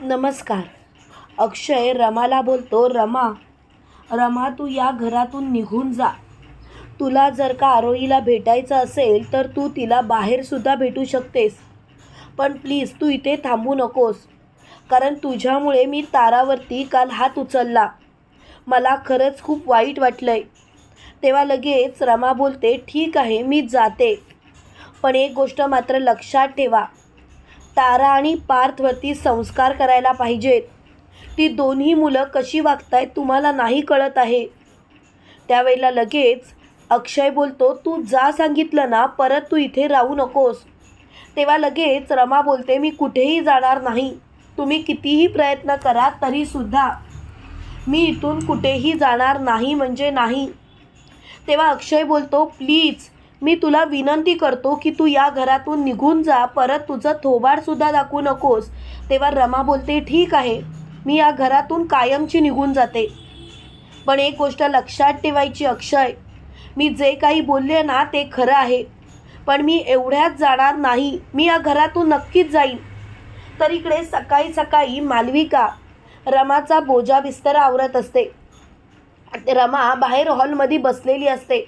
नमस्कार. अक्षय रमाला बोलतो रमा रमा तू या घरातून निघून जा. तुला जर का आरोहीला भेटायचं असेल तर तू तिला बाहेरसुद्धा भेटू शकतेस. पण प्लीज तू इथे थांबू नकोस. कारण तुझ्यामुळे मी तारावरती काल हात उचलला. मला खरंच खूप वाईट वाटलं आहे तेव्हा लगेच रमा बोलते ठीक आहे मी जाते. पण एक गोष्ट मात्र लक्षात ठेवा. तारा आणि पार्थवरती संस्कार करायला पाहिजेत. ती दोन्ही मुलं कशी वागतायत तुम्हाला नाही कळत आहे. त्यावेळेला लगेच अक्षय बोलतो तू जा सांगितलं ना परत तू इथे राहू नकोस. तेव्हा लगेच रमा बोलते मी कुठेही जाणार नाही. तुम्ही कितीही प्रयत्न करा तरीसुद्धा मी इथून कुठेही जाणार नाही म्हणजे नाही. तेव्हा अक्षय बोलतो प्लीज मी तुला विनंती करतो की तू या घरातून निघून जा परत तुझं थोबाडसुद्धा दाखवू नकोस. तेव्हा रमा बोलते ठीक आहे मी या घरातून कायमची निघून जाते. पण एक गोष्ट लक्षात ठेवायची अक्षय मी जे काही बोलले ना ते खरं आहे. पण मी एवढ्यात जाणार नाही मी या घरातून नक्कीच जाईन. तर इकडे सकाळी सकाळी मालविका रमाचा बोजा बिस्तर आवरत असते. रमा बाहेर हॉलमध्ये बसलेली असते.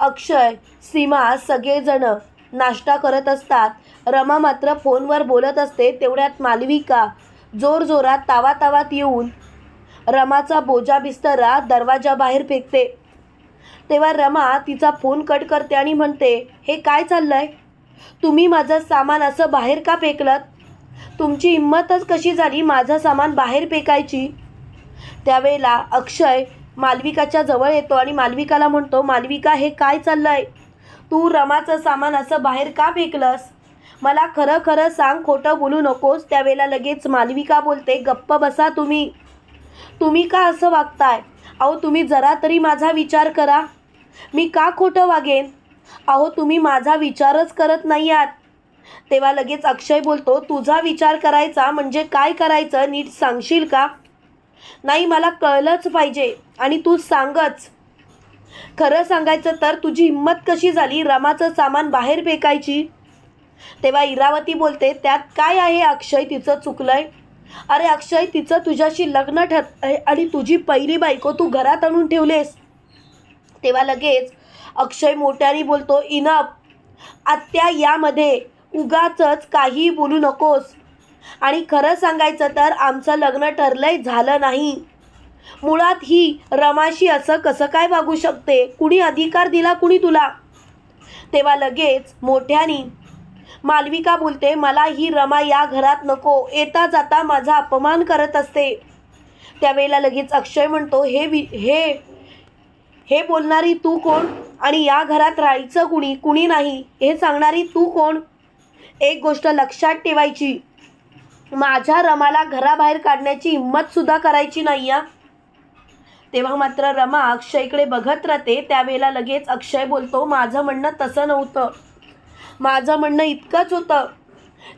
अक्षय सीमा सगळेजण नाश्ता करत असतात. रमा मात्र फोनवर बोलत असते तेवढ्यात मालविका जोरजोरात तावा तावात येऊन रमाचा बोजा बिस्तरा दरवाजाबाहेर फेकते. तेव्हा रमा तिचा फोन कट करते आणि म्हणते हे काय चाललंय? तुम्ही माझं सामान असं बाहेर का फेकलत? तुमची हिंमतच कशी झाली माझं सामान बाहेर फेकायची? त्यावेळेला अक्षय मालविकाच्या जवळ येतो आणि मालविकाला म्हणतो मालविका हे काय चाललंय? तू रमाचं सामान असं बाहेर का फेकलंस? मला खरं खरं सांग खोटं बोलू नकोस. त्यावेळेला लगेच मालविका बोलते गप्प बसा तुम्ही. तुम्ही का असं वागताय? अहो तुम्ही जरा तरी माझा विचार करा. मी का खोटं वागेन? अहो तुम्ही माझा विचारच करत नाही आहात तेव्हा लगेच अक्षय बोलतो तुझा विचार करायचा म्हणजे काय करायचं? नीट सांगशील का? नाही मला कळलंच पाहिजे. आणि तू सांगच. खरं सांगायचं तर तुझी हिंमत कशी झाली रमाचं सामान बाहेर फेकायची? तेव्हा इरावती बोलते त्यात काय आहे अक्षय? तिचं चुकलंय. अरे अक्षय तिचं तुझ्याशी लग्न ठर आणि तुझी पहिली बायको तू घरात आणून ठेवलेस. तेव्हा लगेच अक्षय मोठ्याने बोलतो इनप आत्या यामध्ये उगाच काही बोलू नकोस. आणि खरं सांगायचं तर आमचं लग्न ठरलंय झालं नाही. मुळात ही रमाशी असं कसं काय वागू शकते? कुणी अधिकार दिला कुणी तुला? तेव्हा लगेच मोठ्यानी मालविका बोलते मला ही रमा या घरात नको. येता जाता माझा अपमान करत असते. त्यावेळेला लगेच अक्षय म्हणतो हे वि हे हे बोलणारी तू कोण? आणि या घरात राहायचं कुणी? कुणी नाही? हे सांगणारी तू कोण? एक गोष्ट लक्षात ठेवायची. माझ्या रमाला घराबाहेर काढण्याची हिंमतसुद्धा करायची नाही या तेव्हा मात्र रमा अक्षयकडे बघत राहते. त्यावेळेला लगेच अक्षय बोलतो माझं म्हणणं तसं नव्हतं. माझं म्हणणं इतकंच होतं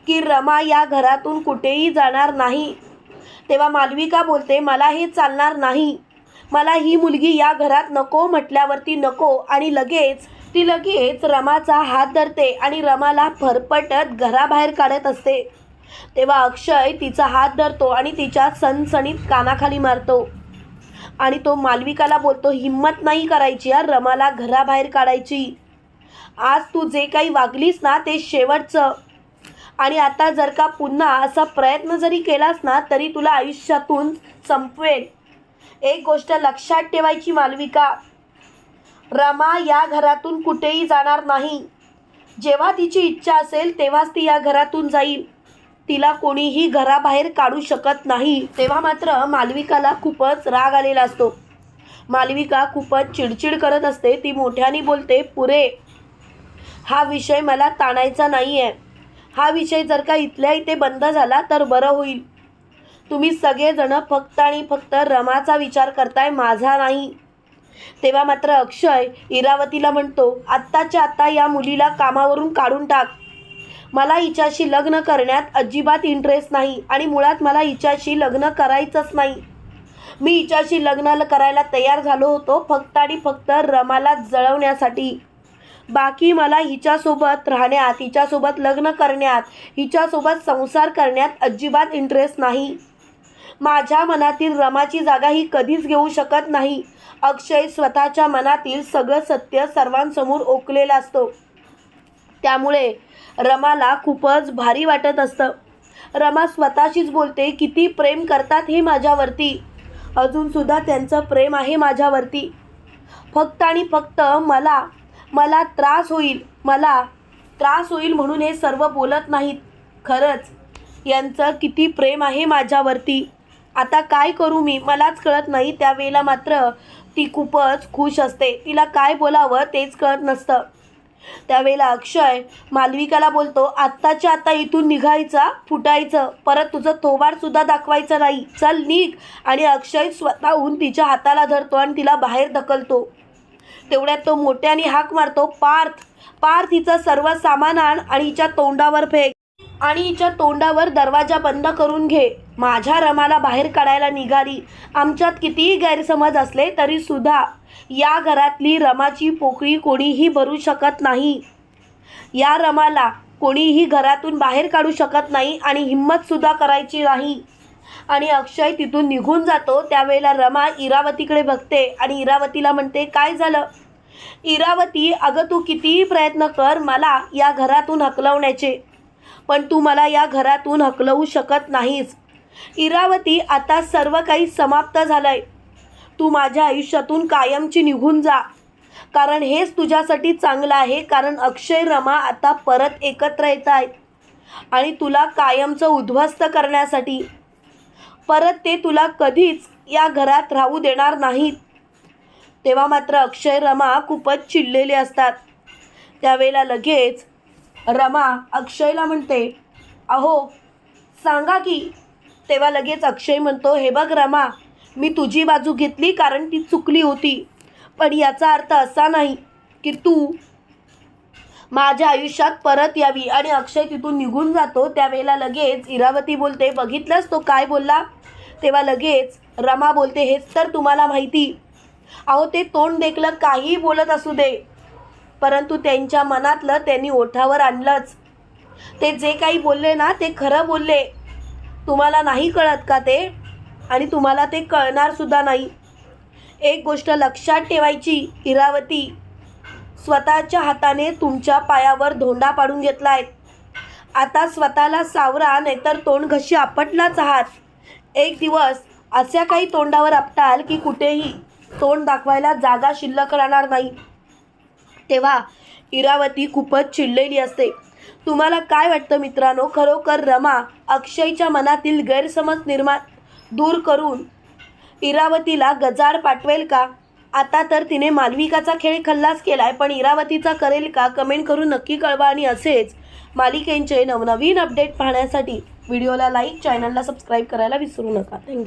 की रमा या घरातून कुठेही जाणार नाही. तेव्हा मालविका बोलते मला हे चालणार नाही. मला ही मुलगी या घरात नको म्हटल्यावरती नको. आणि लगेच ती लगेच रमाचा हात धरते आणि रमाला फरफटत घराबाहेर काढत असते. तेव्हा अक्षय तिचा हात धरतो आणि तिच्या सणसणीत कानाखाली मारतो. आणि तो मालविकाला बोलतो हिंमत नाही करायची यार रमाला घराबाहेर काढायची. आज तू जे काही वागलीस ना ते शेवटचं. आणि आता जर का पुन्हा असा प्रयत्न जरी केलास ना तरी तुला आयुष्यातून संपवेल. एक गोष्ट लक्षात ठेवायची मालविका. रमा या घरातून कुठेही जाणार नाही. जेव्हा तिची इच्छा असेल तेव्हाच ती या घरातून जाईल. तिला कोणीही घराबाहेर काढू शकत नाही. तेव्हा मात्र मालविकाला खूपच राग आलेला असतो. मालविका खूपच चिडचिड करत असते. ती मोठ्याने बोलते पुरे हा विषय मला ताणायचा नाही आहे हा विषय जर का इथल्या इथे बंद झाला तर बरं होईल. तुम्ही सगळेजणं फक्त आणि फक्त रमाचा विचार करताय माझा नाही. तेव्हा मात्र अक्षय इरावतीला म्हणतो आत्ताच्या आत्ता या मुलीला कामावरून काढून टाक. मला हिच्याशी लग्न करण्यात अजिबात इंटरेस्ट नाही आणि मुळात मला हिच्याशी लग्न करायचंच नाही. मी हिच्याशी लग्न करायला तयार झालो होतो फक्त आणि फक्त रमाला जळवण्यासाठी. बाकी मला हिच्यासोबत राहण्यात हिच्यासोबत लग्न करण्यात हिच्यासोबत संसार करण्यात अजिबात इंटरेस्ट नाही. माझ्या मनातील रमाची जागा ही कधीच घेऊ शकत नाही. अक्षय स्वतःच्या मनातील सगळं सत्य सर्वांसमोर ओकलेला असतो. त्यामुळे रमाला खूपच भारी वाटत असतं. रमा स्वतःशीच बोलते किती प्रेम करतात हे माझ्यावरती. अजूनसुद्धा त्यांचं प्रेम आहे माझ्यावरती. फक्त आणि फक्त मला मला त्रास होईल मला त्रास होईल म्हणून हे सर्व बोलत नाहीत. खरंच यांचं किती प्रेम आहे माझ्यावरती. आता काय करू मी? मलाच कळत नाही त्यावेळेला मात्र ती खूपच खुश असते. तिला काय बोलावं तेच कळत नसतं. त्यावेळेला अक्षय मालविकाला बोलतो आत्ताच्या आता इथून निघायचा फुटायचं परत तुझं थोबार सुद्धा दाखवायचं नाही. चल निघ. आणि अक्षय स्वतःहून तिच्या हाताला धरतो आणि तिला बाहेर ढकलतो. तेवढ्यात तो मोठ्याने हाक मारतो पार्थ पार्थ हिचं सर्व सामान आण आणि हिच्या तोंडावर फेक. आणि हिच्या तोंडावर दरवाजा बंद करून घे. माझ्या रमाला बाहेर काढायला निघाली. आमच्यात कितीही गैरसमज असले तरी सुद्धा या घरातली रमाची पोकळी कोणीही भरू शकत नाही. या रमाला कोणीही घरातून बाहेर काढू शकत नाही आणि हिंमतसुद्धा करायची नाही. आणि अक्षय तिथून निघून जातो. त्यावेळेला रमा इरावतीकडे बघते आणि इरावतीला म्हणते काय झालं? इरावती अगं तू कितीही प्रयत्न कर मला या घरातून हकलवण्याचे. पण तू मला या घरातून हकलवू शकत नाहीस. इरावती आता सर्व काही समाप्त झालंय. तू माझ्या आयुष्यातून कायमची निघून जा. कारण हेच तुझ्यासाठी चांगलं आहे कारण अक्षय रमा आता परत एकत्र येत आहेत आणि तुला कायमचं उद्ध्वस्त करण्यासाठी. परत ते तुला कधीच या घरात राहू देणार नाहीत. तेव्हा मात्र अक्षय रमा खूपच चिडलेले असतात. त्यावेळेला लगेच रमा अक्षयला म्हणते अहो सांगा की. तेव्हा लगेच अक्षय म्हणतो हे बघ रमा मी तुझी बाजू घेतली कारण ती चुकली होती. पण याचा अर्थ असा नाही की तू माझ्या आयुष्यात परत यावी आणि अक्षय तिथून निघून जातो. त्यावेळेला लगेच इरावती बोलते बघितलंस तो काय बोलला? तेव्हा लगेच रमा बोलते हेच तर तुम्हाला माहिती. अहो ते तोंड देखलं काहीही बोलत असू दे. परंतु त्यांच्या मनातलं त्यांनी ओठावर आणलंच. ते जे काही बोलले ना ते खरं बोलले. तुम्हाला नाही कळत का ते? आणि तुम्हाला ते कळणारसुद्धा नाही. एक गोष्ट लक्षात ठेवायची इरावती. स्वतःच्या हाताने तुमच्या पायावर धोंडा पाडून घेतला आहे आता स्वतःला सावरा नाहीतर तोंड घशी आपटलाच आहात. एक दिवस अशा काही तोंडावर आपटाल की कुठेही तोंड दाखवायला जागा शिल्लक राहणार नाही. तेव्हा इरावती खूपच चिडलेली असते. तुम्हाला काय वाटतं मित्रांनो? खरोखर रमा अक्षयच्या मनातील गैरसमज निर्माण दूर करून इरावतीला गजाड पाठवेल का? आता तर तिने मालविकाचा खेळ खल्लास आहे पण इरावतीचा करेल का? कमेंट करून नक्की कळवा आणि असेच मालिकेंचे नवनवीन अपडेट पाहण्यासाठी व्हिडिओला लाईक चॅनलला सबस्क्राईब करायला विसरू नका. थँक्यू